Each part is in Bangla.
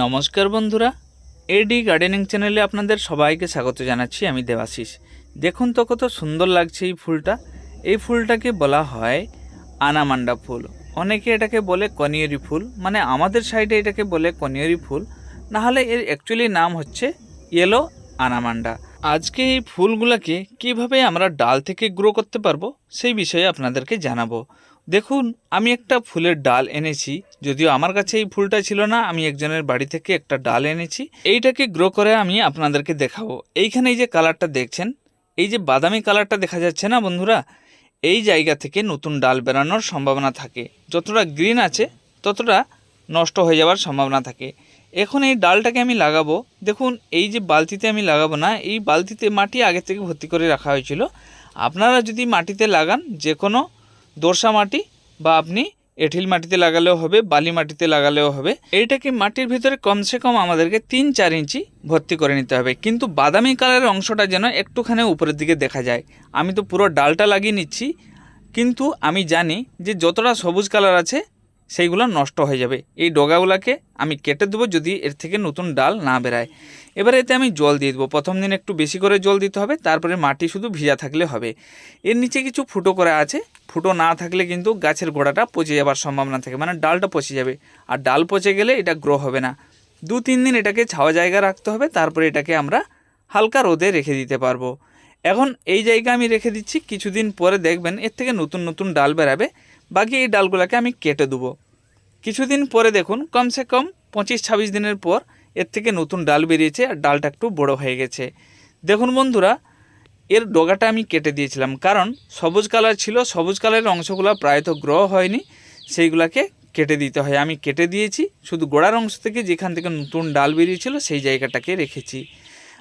নমস্কার বন্ধুরা, এডি গার্ডেনিং চ্যানেলে আপনাদের সবাইকে স্বাগত জানাচ্ছি আমি দেবাশিস। দেখুন তো কত সুন্দর লাগছে এই ফুলটা। এই ফুলটাকে বলা হয় আনামান্ডা ফুল। অনেকে এটাকে বলে কনিয়রি ফুল। মানে আমাদের সাইডে এটাকে বলে কনিয়রি ফুল। নাহলে এর অ্যাকচুয়ালি নাম হচ্ছে ইয়েলো আনামান্ডা। আজকে এই ফুলগুলোকে কীভাবে আমরা ডাল থেকে গ্রো করতে পারব, সেই বিষয়ে আপনাদেরকে জানাব। দেখুন, আমি একটা ফুলের ডাল এনেছি, যদিও আমার কাছে এই ফুলটা ছিল না, আমি একজনের বাড়ি থেকে একটা ডাল এনেছি। এইটাকে গ্রো করে আমি আপনাদেরকে দেখাবো। এইখানে এই যে কালারটা দেখছেন, এই যে বাদামি কালারটা দেখা যাচ্ছে না বন্ধুরা? এই জায়গা থেকে নতুন ডাল বেরানোর সম্ভাবনা থাকে। যতটা গ্রিন আছে, ততটা নষ্ট হয়ে যাওয়ার সম্ভাবনা থাকে। এখন এই ডালটাকে আমি লাগাবো। দেখুন, এই যে বালতিতে আমি লাগাবো না, এই বালতিতে মাটি আগে থেকে ভর্তি করে রাখা হয়েছিল। আপনারা যদি মাটিতে লাগান যে কোনো দোরসা মাটি বা আপনি এঠিল মাটিতে লাগালেও হবে, বালি মাটিতে লাগালেও হবে। এইটাকে মাটির ভিতরে কমসে কম আমাদেরকে তিন চার ইঞ্চি ভর্তি করে নিতে হবে। কিন্তু বাদামি কালারের অংশটা যেন একটুখানি উপরের দিকে দেখা যায়। আমি তো পুরো ডালটা লাগিয়ে নিচ্ছি, কিন্তু আমি জানি যে যতটা সবুজ কালার আছে সেইগুলো নষ্ট হয়ে যাবে। এই ডগাগুলোকে আমি কেটে দেবো যদি এর থেকে নতুন ডাল না বেরায়। এবারে এতে আমি জল দিয়ে দেবো। প্রথম দিন একটু বেশি করে জল দিতে হবে, তারপরে মাটি শুধু ভিজা থাকলে হবে। এর নিচে কিছু ফুটো করা আছে। ফুটো না থাকলে কিন্তু গাছের গোড়াটা পচে যাবার সম্ভাবনা থাকে মানে ডালটা পচে যাবে। আর ডাল পচে গেলে এটা গ্রো হবে না। দু তিন দিন এটাকে ছাওয়া জায়গা রাখতে হবে, তারপরে এটাকে আমরা হালকা রোদে রেখে দিতে পারব। এখন এই জায়গা আমি রেখে দিচ্ছি। কিছুদিন পরে দেখবেন এর থেকে নতুন নতুন ডাল বেরাবে। বাকি এই ডালগুলোকে আমি কেটে দেবো। কিছুদিন পরে দেখুন, কমসে কম পঁচিশ ছাব্বিশ দিনের পর এর থেকে নতুন ডাল বেরিয়েছে আর ডালটা একটু বড় হয়ে গেছে। দেখুন বন্ধুরা, এর ডগাটা আমি কেটে দিয়েছিলাম কারণ সবুজ কালার ছিল, সবুজ কালারের অংশগুলো প্রায়ত গ্রহ হয়নি, সেইগুলোকে কেটে দিতে হয়। আমি কেটে দিয়েছি, শুধু গোড়ার অংশ থেকে যেখান থেকে নতুন ডাল বেরিয়েছিল সেই জায়গাটাকে রেখেছি।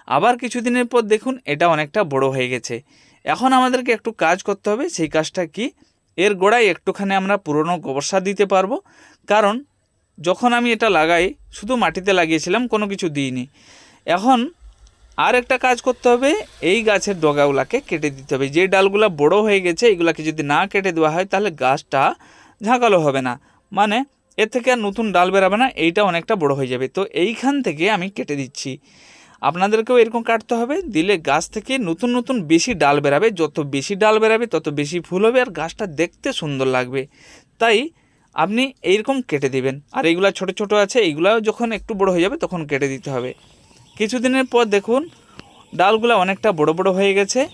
আবার কিছুদিনের পর দেখুন, এটা অনেকটা বড় হয়ে গেছে। এখন আমাদেরকে একটু কাজ করতে হবে, সেই কাজটা কি? এর গোড়ায় একটুখানি আমরা পুরনো গোবর সার দিতে পারব। কারণ যখন আমি এটা লাগাই, শুধু মাটিতে লাগিয়েছিলাম, কোনো কিছু দিইনি। এখন আর একটা কাজ করতে হবে, এই গাছের ডগাগুলাকে কেটে দিতে হবে। যে ডালগুলো বড় হয়ে গেছে, এগুলাকে যদি না কেটে দেওয়া হয়, তাহলে গাছটা ঝাঁকালো হবে না। মানে এর থেকে আর নতুন ডাল বেরাবে না, এইটা অনেকটা বড় হয়ে যাবে। তো এইখান থেকে আমি কেটে দিচ্ছি। আপনাদেরকেও এরকম কাটতে হবে। দিলে গাছ থেকে নতুন নতুন বেশি ডাল বেরাবে। যত বেশি ডাল বেরাবে, তত বেশি ফুল হবে আর গাছটা দেখতে সুন্দর লাগবে। তাই আপনি এইরকম কেটে দিবেন। আর এইগুলা ছোট ছোট আছে, এইগুলাও যখন একটু বড় হয়ে যাবে, তখন কেটে দিতে হবে। কিছুদিনের পর দেখুন, ডালগুলো অনেকটা বড় বড় হয়ে গেছে।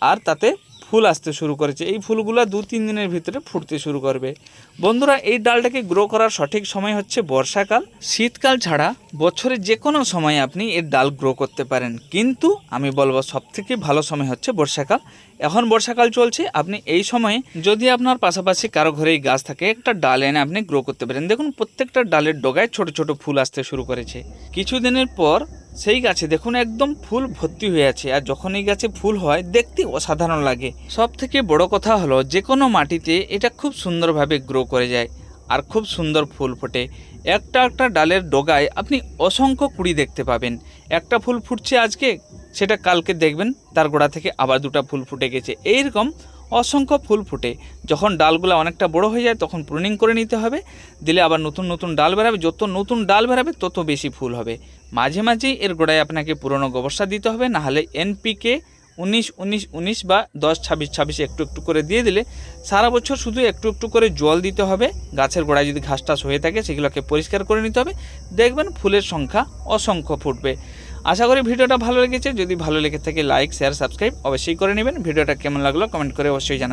আর তাতে ফুল আসতে শুরু করেছে। এই ফুলগুলো দু, তিন দিনের ভিতরে ফুটতে শুরু করবে। বন্ধুরা, এই ডালটাকে গ্রো করার সঠিক সময় হচ্ছে বর্ষাকাল। শীতকাল ছাড়া বছরে যে কোনো সময় আপনি এর ডাল গ্রো করতে পারেন। কিন্তু আমি বলব সব থেকে ভালো সময় হচ্ছে বর্ষাকাল। এখন বর্ষাকাল চলছে, আপনি এই সময়ে যদি আপনার পাশাপাশি কারও ঘরে এই গাছ থাকে, একটা ডাল এনে আপনি গ্রো করতে পারেন। দেখুন, প্রত্যেকটা ডালের ডগায় ছোট ছোট ফুল আসতে শুরু করেছে। কিছুদিনের পর সেই গাছে দেখুন একদম ফুল ভর্তি হয়ে আছে। আর যখন এই গাছে ফুল হয়, দেখতে অসাধারণ লাগে। সব থেকে বড় কথা হলো যে কোনো মাটিতে এটা খুব সুন্দরভাবে গ্রো করে যায় আর খুব সুন্দর ফুল ফোটে। একটা একটা ডালের ডগায় আপনি অসংখ্য কুড়ি দেখতে পাবেন। একটা ফুল ফুটছে আজকে, সেটা কালকে দেখবেন, তার গোড়া থেকে আবার দুটা ফুল ফুটে গেছে। এইরকম অসংখ্য ফুল ফুটে। যখন ডালগুলো অনেকটা বড় হয়ে যায়, তখন প্রুনিং করে নিতে হবে। দিলে আবার নতুন নতুন ডাল বেরাবে। যত নতুন ডাল বেরাবে, তত বেশি ফুল হবে। মাঝে মাঝেই এর গোড়ায় আপনাকে পুরনো গোবর দিতে হবে। নাহলে এনপিকে উনিশ উনিশ উনিশ বা দশ, ছাব্বিশ ছাব্বিশ একটু একটু করে দিয়ে দিলে সারা বছর শুধু একটু একটু করে জল দিতে হবে। গাছের গোড়ায় যদি ঘাস টাস হয়ে থাকে, সেগুলোকে পরিষ্কার করে নিতে হবে। দেখবেন ফুলের সংখ্যা অসংখ্য ফুটবে। আশা করি ভিডিওটা ভালো লেগেছে। যদি ভালো লেগে থাকে লাইক শেয়ার সাবস্ক্রাইব অবশ্যই করে নেবেন। ভিডিওটা কেমন লাগল কমেন্ট করে অবশ্যই জানাবেন।